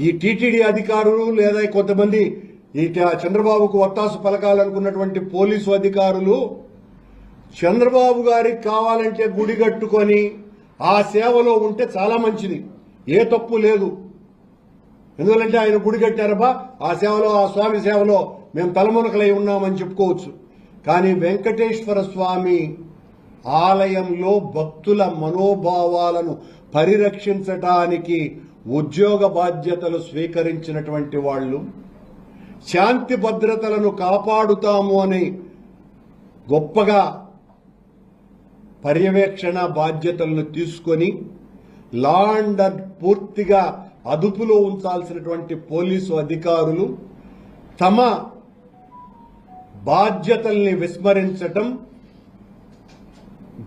ఈ టీటీడీ అధికారులు లేదా కొంతమంది ఈ చంద్రబాబుకు వత్తాసు పలకాలనుకున్నటువంటి పోలీసు అధికారులు చంద్రబాబు గారికి కావాలంటే గుడి కట్టుకొని ఆ సేవలో ఉంటే చాలా మంచిది. ఏ తప్పు లేదు. ఎందుకంటే ఆయన గుడి కట్టారబ్బా ఆ సేవలో ఆ స్వామి సేవలో మేము తలమునకలై ఉన్నామని చెప్పుకోవచ్చు. కానీ వెంకటేశ్వర స్వామి ఆలయంలో భక్తుల మనోభావాలను పరిరక్షించటానికి ఉద్యోగ బాధ్యతలు స్వీకరించినటువంటి వాళ్ళు శాంతి భద్రతలను కాపాడుతాము అని గొప్పగా పర్యవేక్షణ బాధ్యతలను తీసుకొని లా అండ్ పూర్తిగా అదుపులో ఉంచాల్సినటువంటి పోలీసు అధికారులు తమ బాధ్యతల్ని విస్మరించటం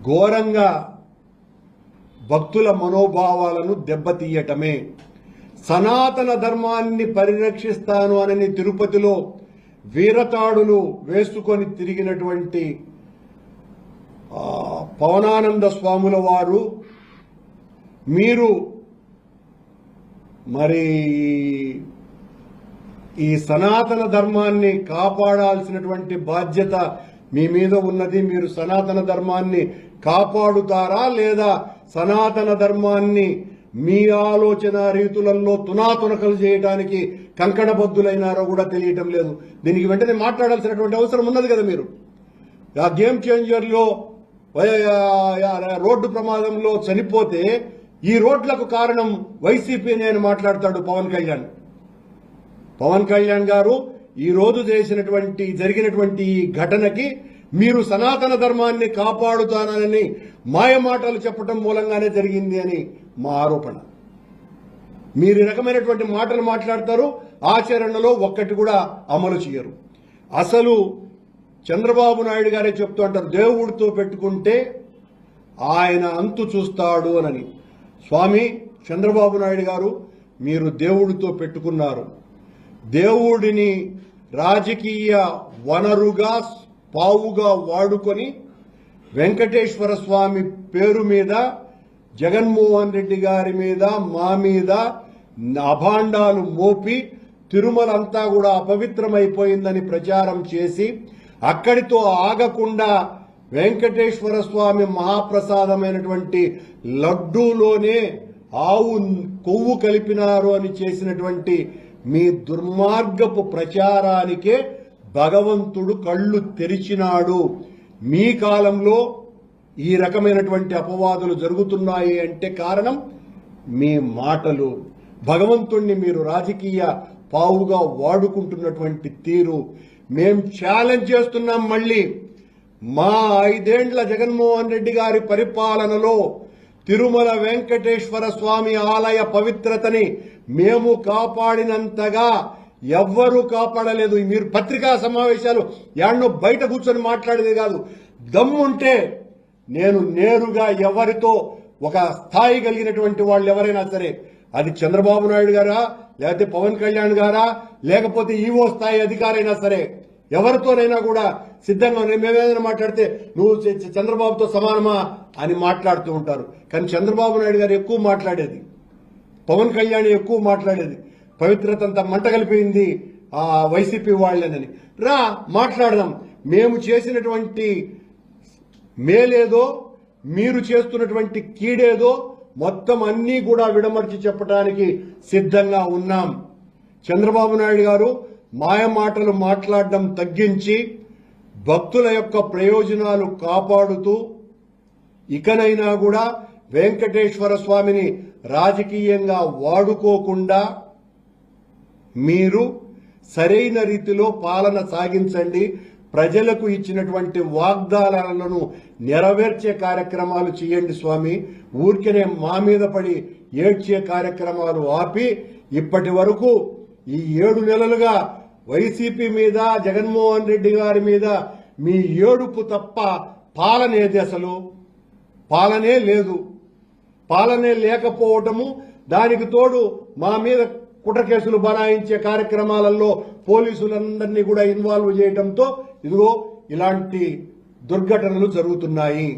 ఘోరంగా భక్తుల మనోభావాలను దెబ్బతీయటమే. సనాతన ధర్మాన్ని పరిరక్షిస్తాను అని తిరుపతిలో వీరతాడులు వేసుకొని తిరిగినటువంటి పవనానంద స్వాముల వారు మీరు మరి ఈ సనాతన ధర్మాన్ని కాపాడాల్సినటువంటి బాధ్యత మీ మీద ఉన్నది. మీరు సనాతన ధర్మాన్ని కాపాడుతారా లేదా సనాతన ధర్మాన్ని మీ ఆలోచన రీతులలో తునాతునకలు చేయడానికి కంకణబద్దులైనారో కూడా తెలియటం లేదు. దీనికి వెంటనే మాట్లాడాల్సినటువంటి అవసరం ఉన్నది కదా మీరు. ఆ గేమ్ చేంజర్లో రోడ్డు ప్రమాదంలో చనిపోతే ఈ రోడ్లకు కారణం వైసీపీ అని మాట్లాడతాడు పవన్ కళ్యాణ్. పవన్ కళ్యాణ్ గారు ఈ రోజు చేసినటువంటి జరిగినటువంటి ఈ ఘటనకి మీరు సనాతన ధర్మాన్ని కాపాడుతానని మాయ మాటలు చెప్పడం మూలంగానే జరిగింది అని మా ఆరోపణ. మీరు ఈ రకమైనటువంటి మాటలు మాట్లాడతారు ఆచరణలో ఒక్కటి కూడా అమలు చేయరు. అసలు చంద్రబాబు నాయుడు గారే చెప్తూ అంటారు దేవుడితో పెట్టుకుంటే ఆయన అంతు చూస్తాడు అని స్వామి చంద్రబాబు నాయుడు గారు మీరు దేవుడితో పెట్టుకున్నారు. దేవుడిని రాజకీయ వనరుగా పావుగా వాడుకొని వెంకటేశ్వర స్వామి పేరు మీద జగన్మోహన్ రెడ్డి గారి మీద మా మీద అభాండాలు మోపి తిరుమలంతా కూడా అపవిత్రమైపోయిందని ప్రచారం చేసి అక్కడితో ఆగకుండా వెంకటేశ్వర స్వామి మహాప్రసాదమైనటువంటి లడ్డూలోనే ఆవు కొవ్వు కలిపినారు అని చేసినటువంటి మీ దుర్మార్గపు ప్రచారానికే భగవంతుడు కళ్ళు తెరిచినాడు. మీ కాలంలో ఈ రకమైనటువంటి అపవాదులు జరుగుతున్నాయి అంటే కారణం మీ మాటలు. భగవంతుణ్ణి మీరు రాజకీయ పావుగా వాడుకుంటున్నటువంటి తీరు. మేం ఛాలెంజ్ చేస్తున్నాం మళ్ళీ. మా ఐదేండ్ల జగన్మోహన్ రెడ్డి గారి పరిపాలనలో తిరుమల వెంకటేశ్వర స్వామి ఆలయ పవిత్రతని మేము కాపాడినంతగా ఎవ్వరూ కాపాడలేదు. మీరు పత్రికా సమావేశాలు యాడ్నో బయట కూర్చొని మాట్లాడేది కాదు. దమ్ముంటే నేను నేరుగా ఎవరితో ఒక స్థాయి కలిగినటువంటి వాళ్ళు ఎవరైనా సరే అది చంద్రబాబు నాయుడు గారా లేకపోతే పవన్ కళ్యాణ్ గారా లేకపోతే ఈవో స్థాయి అధికారైనా సరే ఎవరితోనైనా కూడా సిద్ధంగా మేమేదైనా మాట్లాడితే నువ్వు చంద్రబాబుతో సమానమా అని మాట్లాడుతూ ఉంటారు. కానీ చంద్రబాబు నాయుడు గారు ఎక్కువ మాట్లాడేది. పవన్ కళ్యాణ్ ఎక్కువ మాట్లాడేది. పవిత్రతంతా మంట కలిపింది ఆ వైసీపీ వాళ్ళేనని. రా మాట్లాడదాం. మేము చేసినటువంటి మేలేదో మీరు చేస్తున్నటువంటి కీడేదో మొత్తం అన్నీ కూడా విడమర్చి చెప్పడానికి సిద్ధంగా ఉన్నాం. చంద్రబాబు నాయుడు గారు మాయ మాటలు మాట్లాడడం తగ్గించి భక్తుల యొక్క ప్రయోజనాలు కాపాడుతూ ఇకనైనా కూడా వెంకటేశ్వర స్వామిని రాజకీయంగా వాడుకోకుండా మీరు సరైన రీతిలో పాలన సాగించండి. ప్రజలకు ఇచ్చినటువంటి వాగ్దానాలను నెరవేర్చే కార్యక్రమాలు చేయండి స్వామి. ఊరికనే మా మీద పడి ఏడ్చే కార్యక్రమాలు ఆపి ఇప్పటి వరకు ఈ ఏడు నెలలుగా వైసీపీ మీద జగన్మోహన్ రెడ్డి గారి మీద మీ ఏడుపు తప్ప పాలనేది అసలు పాలనే లేదు. పాలనే లేకపోవటము దానికి తోడు మా మీద కుట్ర కేసులు బనాయించే కార్యక్రమాలలో పోలీసులందరినీ కూడా ఇన్వాల్వ్ చేయడంతో ఇదిగో ఇలాంటి దుర్ఘటనలు జరుగుతున్నాయి.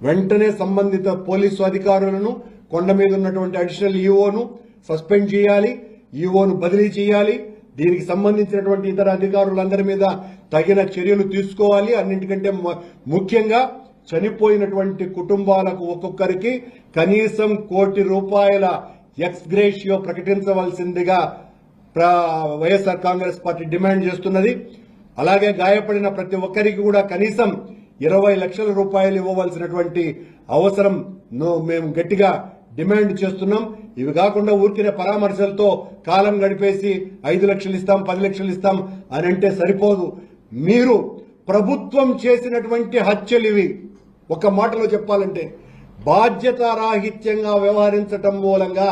వెంటనే సంబంధిత పోలీసు అధికారులను కొండ మీద ఉన్నటువంటి అడిషనల్ ఈఓను సస్పెండ్ చేయాలి ఈఓను బదిలీ చేయాలి దీనికి సంబంధించినటువంటి ఇతర అధికారులందరి మీద తగిన చర్యలు తీసుకోవాలి. అన్నింటికంటే ముఖ్యంగా చనిపోయినటువంటి కుటుంబాలకు ఒక్కొక్కరికి కనీసం కోటి రూపాయల ఎక్స్ గ్రేషియో ప్రకటించవలసిందిగా వైఎస్ఆర్ కాంగ్రెస్ పార్టీ డిమాండ్ చేస్తున్నది. అలాగే గాయపడిన ప్రతి ఒక్కరికి కూడా కనీసం ఇరవై లక్షల రూపాయలు ఇవ్వవలసినటువంటి అవసరం మేము గట్టిగా డిమాండ్ చేస్తున్నాం. ఇవి కాకుండా ఊరికిన పరామర్శలతో కాలం గడిపేసి ఐదు లక్షలు ఇస్తాం పది లక్షలు ఇస్తాం అని అంటే సరిపోదు. మీరు ప్రభుత్వం చేసినటువంటి హత్యలు ఇవి. ఒక మాటలో చెప్పాలంటే బాధ్యతారాహిత్యంగా వ్యవహరించటం మూలంగా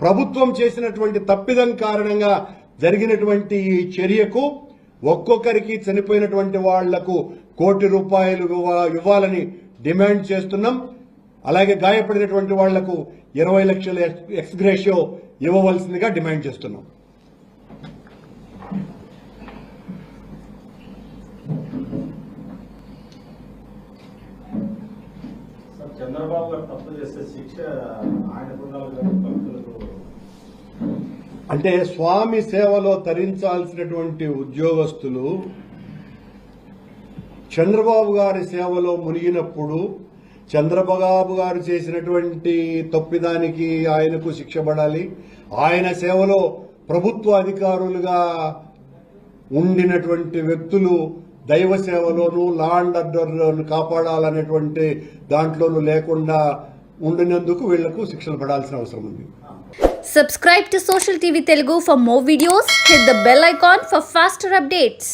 ప్రభుత్వం చేసినటువంటి తప్పిదం కారణంగా జరిగినటువంటి ఈ చర్యకు ఒక్కొక్కరికి చనిపోయినటువంటి వాళ్ళకు కోటి రూపాయలు ఇవ్వాలని డిమాండ్ చేస్తున్నాం. అలాగే గాయపడినటువంటి వాళ్ళకు ఇరవై లక్షల ఎక్స్గ్రేషియో ఇవ్వవలసిందిగా డిమాండ్ చేస్తున్నాం సార్ చంద్రబాబు గారు తప్పు చేసే శిక్ష ఆయన భక్తులకు. అంటే స్వామి సేవలో తరించాల్సినటువంటి ఉద్యోగస్తులు చంద్రబాబు గారి సేవలో మునిగినప్పుడు చంద్రబాబు గారు చేసినటువంటి తప్పిదానికి ఆయనకు శిక్ష పడాలి. ఆయన సేవలో ప్రభుత్వ అధికారులుగా ఉండినటువంటి వ్యక్తులు దైవ సేవలోనూ లాండ్ ఆర్డర్లను కాపాడాలనేటువంటి దాంట్లోనూ లేకుండా ఉండినందుకు వీళ్ళకు శిక్షణ పడాల్సిన అవసరం ఉంది. Subscribe to social TV Telugu for more videos hit the bell icon for faster updates